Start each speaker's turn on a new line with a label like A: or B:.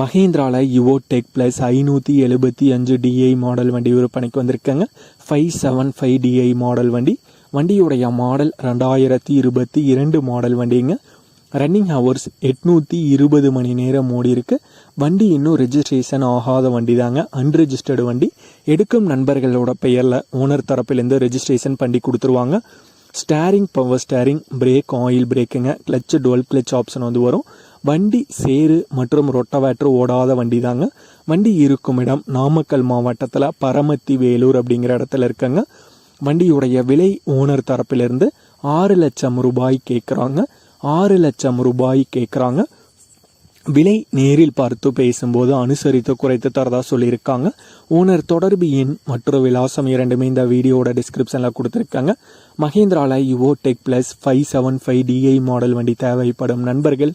A: மஹேந்திராவில் Yuvo tech plus ஐநூற்றி எழுபத்தி அஞ்சு டிஐ மாடல் வண்டி விற்பனைக்கு வந்திருக்காங்க. Five seven five DI model வண்டி. வண்டியுடைய மாடல் ரெண்டாயிரத்தி இருபத்தி இரண்டு மாடல் வண்டிங்க. ரன்னிங் ஹவர்ஸ் எட்நூற்றி இருபது மணி நேரம் ஓடி இருக்கு. வண்டி இன்னும் ரெஜிஸ்ட்ரேஷன் ஆகாத வண்டி தாங்க அன்ரெஜிஸ்டர்டு வண்டி. எடுக்கும் நண்பர்களோட பெயரில் ஓனர் தரப்பிலேருந்து ரெஜிஸ்ட்ரேஷன் பண்ணி கொடுத்துருவாங்க. Steering power steering brake oil பிரேக்குங்க clutch dual clutch option வந்து வரும். வண்டி சேறு மற்றும் ரொட்டவேட்ரு ஓடாத வண்டி தாங்க. வண்டி இருக்கும் இடம் நாமக்கல் மாவட்டத்தில் பரமத்தி வேலூர் அப்படிங்கிற இடத்துல இருக்கங்க. வண்டியுடைய விலை ஓனர் தரப்பிலிருந்து ஆறு லட்சம் ரூபாய் கேட்குறாங்க ஆறு லட்சம் ரூபாய் கேட்குறாங்க விலை நேரில் பார்த்து பேசும்போது அனுசரித்து குறைத்து தரதா சொல்லியிருக்காங்க. ஓனர் தொடர்பு எண் மற்றும் விலாசம் இரண்டுமே இந்த வீடியோட டிஸ்கிரிப்ஷனில் கொடுத்துருக்காங்க. மஹேந்திரால Yuvo tech plus five seven five DI model வண்டி தேவைப்படும் நண்பர்கள்